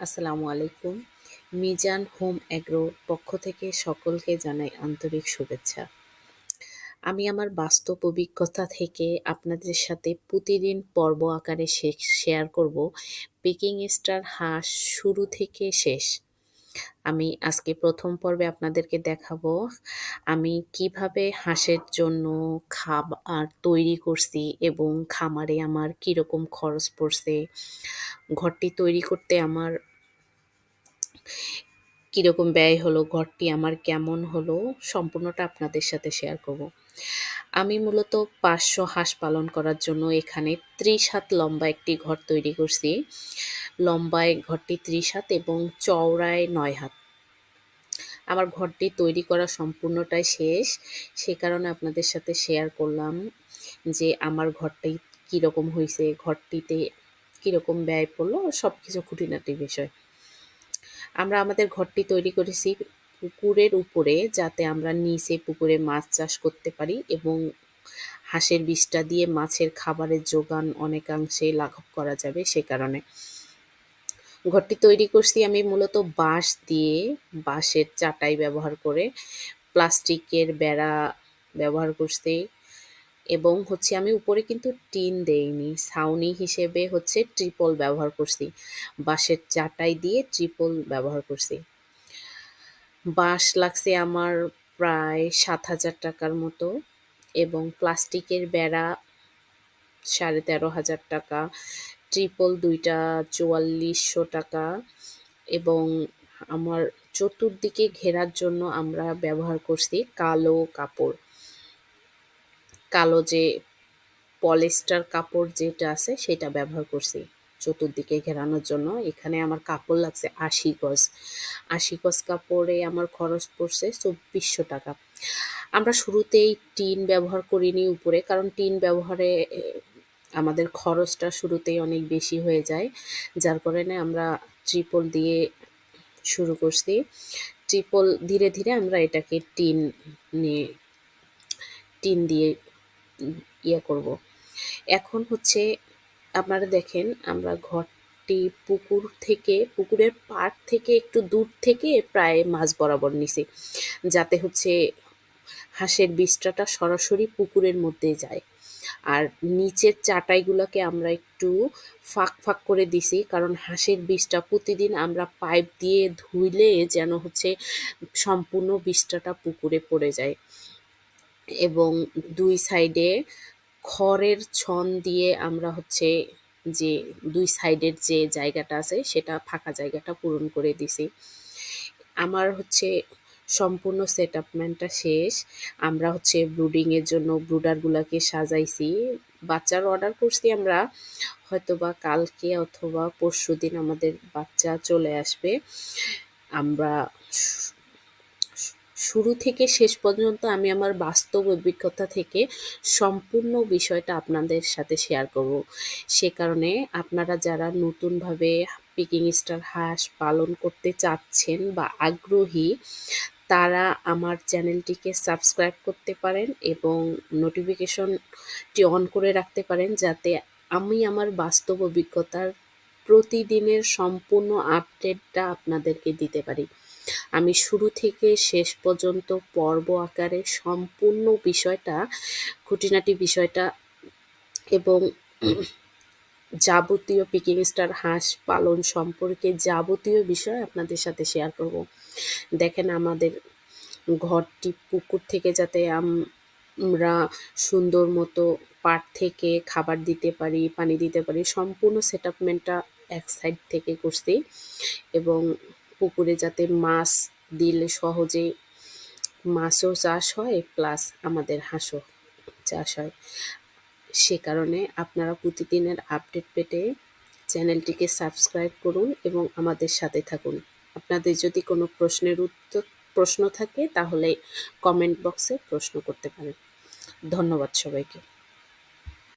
আসসালামু আলাইকুম। মিজান হোম অ্যাগ্রোর পক্ষ থেকে সকলকে জানাই আন্তরিক শুভেচ্ছা। আমি আমার বাস্তব অভিজ্ঞতা থেকে আপনাদের সাথে প্রতিদিন পর্ব আকারে শেয়ার করব। পেকিং স্টার হাঁস শুরু থেকে শেষ। আমি আজকে প্রথম পর্বে আপনাদেরকে দেখাবো আমি কীভাবে হাঁসের জন্য খাবার তৈরি করছি এবং খামারে আমার কীরকম খরচ পড়ছে, ঘরটি তৈরি করতে আমার কীরকম ব্যয় হলো, ঘরটি আমার কেমন হলো, সম্পূর্ণটা আপনাদের সাথে শেয়ার করব। আমি মূলত পাঁচশো হাঁস পালন করার জন্য এখানে ত্রিশ হাত লম্বা একটি ঘর তৈরি করছি। লম্বায় ঘরটি ত্রিশ হাত এবং চওড়ায় নয় হাত। আমার ঘরটি তৈরি করা সম্পূর্ণটাই শেষ। সে কারণে আপনাদের সাথে শেয়ার করলাম যে আমার ঘরটি কীরকম হয়েছে ঘরটিতে কীরকম ব্যয় পড়ল সব কিছু খুঁটিনাটি বিষয়। আমরা আমাদের ঘরটি তৈরি করেছি পুকুরের উপরে যাতে আমরা নিচে পুকুরে মাছ চাষ করতে পারি এবং হাঁসের বিষটা দিয়ে মাছের খাবারের যোগান অনেকাংশে লাঘব করা যাবে সে কারণে। ঘরটি তৈরি করছি আমি মূলত বাঁশ দিয়ে, বাঁশের চাটাই ব্যবহার করে, প্লাস্টিকের বেড়া ব্যবহার করছি এবং হচ্ছে আমি উপরে কিন্তু টিন দেইনি, ছাউনি হিসেবে হচ্ছে ট্রিপল ব্যবহার করছি। বাঁশের চাটাই দিয়ে ট্রিপল ব্যবহার করছি। বাঁশ লাগছে আমার প্রায় সাত হাজার টাকার মতো এবং প্লাস্টিকের বেড়া সাড়ে তেরো হাজার টাকা ট্রিপল দুইটা চুয়াল্লিশশো টাকা এবং আমার চতুর্দিকে ঘেরার জন্য আমরা ব্যবহার করছি কালো কাপড়। কালো যে পলিস্টার কাপড় যেটা আছে, সেটা ব্যবহার করছি চতুর্দিকে ঘেরানোর জন্য। এখানে আমার কাপড় লাগছে আশি গজ। আশি গজ কাপড়ে আমার খরচ পড়ছে চব্বিশশো টাকা। আমরা শুরুতেই টিন ব্যবহার করিনি উপরে, কারণ টিন ব্যবহারে আমাদের খরচটা শুরুতেই অনেক বেশি হয়ে যায়। যার কারণে আমরা ট্রিপল দিয়ে শুরু করছি। ট্রিপল ধীরে ধীরে আমরা এটাকে টিন নিয়ে, টিন দিয়ে ইয়ে করব। এখন হচ্ছে আপনারা দেখেন, আমরা ঘরটি পুকুর থেকে, পুকুরের পাড় থেকে একটু দূর থেকে প্রায় মাছ বরাবর নিছি। যাতে হচ্ছে হাঁসের বিষ্ঠাটা সরাসরি পুকুরের মধ্যে যায়। আর নিচের চাটাইগুলোকে আমরা একটু ফাঁক ফাঁক করে দিছি, কারণ হাঁসের বিষটা প্রতিদিন আমরা পাইপ দিয়ে ধুইলে যেন হচ্ছে সম্পূর্ণ বিষটাটা পুকুরে পড়ে যায়। এবং দুই সাইডে খড়ের ছন দিয়ে আমরা হচ্ছে যে দুই সাইডের যে জায়গাটা আছে, সেটা ফাঁকা জায়গাটা পূরণ করে দিছি। আমার হচ্ছে সম্পূর্ণ সেট আপমেন্টটা শেষ। আমরা হচ্ছে ব্রুডিংয়ের জন্য ব্রুডারগুলোকে সাজাইছি। বাচ্চার অর্ডার করছি আমরা হয়তো বা কালকে অথবা পরশু দিন আমাদের বাচ্চা চলে আসবে। আমরা শুরু থেকে শেষ পর্যন্ত আমি আমার বাস্তব অভিজ্ঞতা থেকে সম্পূর্ণ বিষয়টা আপনাদের সাথে শেয়ার করব। সে কারণে আপনারা যারা নতুনভাবে পিকিং স্টার হাঁস পালন করতে চাচ্ছেন বা আগ্রহী, তারা আমার চ্যানেলটিকে সাবস্ক্রাইব করতে পারেন এবং নোটিফিকেশনটি অন করে রাখতে পারেন যাতে আমি আমার বাস্তব অভিজ্ঞতার প্রতিদিনের সম্পূর্ণ আপডেটটা আপনাদেরকে দিতে পারি। আমি শুরু থেকে শেষ পর্যন্ত পর্ব আকারে সম্পূর্ণ বিষয়টা, খুঁটিনাটি বিষয়টা এবং যাবতীয় পিকিং স্টার হাঁস পালন সম্পর্কে যাবতীয় বিষয় আপনাদের সাথে শেয়ার করব। দেখেন আমাদের ঘরটি পুকুর থেকে যাতে আমরা সুন্দর মতো পাট থেকে খাবার দিতে পারি, পানি দিতে পারি, সম্পূর্ণ সেট আপমেন্টটা এক সাইড থেকে করছি এবং পুকুরে যাতে মাছ দিলে সহজে মাছও চাষ হয় প্লাস আমাদের হাঁসও চাষ হয়। সে কারণে আপনারা প্রতিদিনের আপডেট পেতে চ্যানেলটিকে সাবস্ক্রাইব করুন এবং আমাদের সাথে থাকুন। আপনাদের যদি কোনো প্রশ্নের উত্তর, প্রশ্ন থাকে তাহলে কমেন্ট বক্সে প্রশ্ন করতে পারেন। ধন্যবাদ সবাইকে।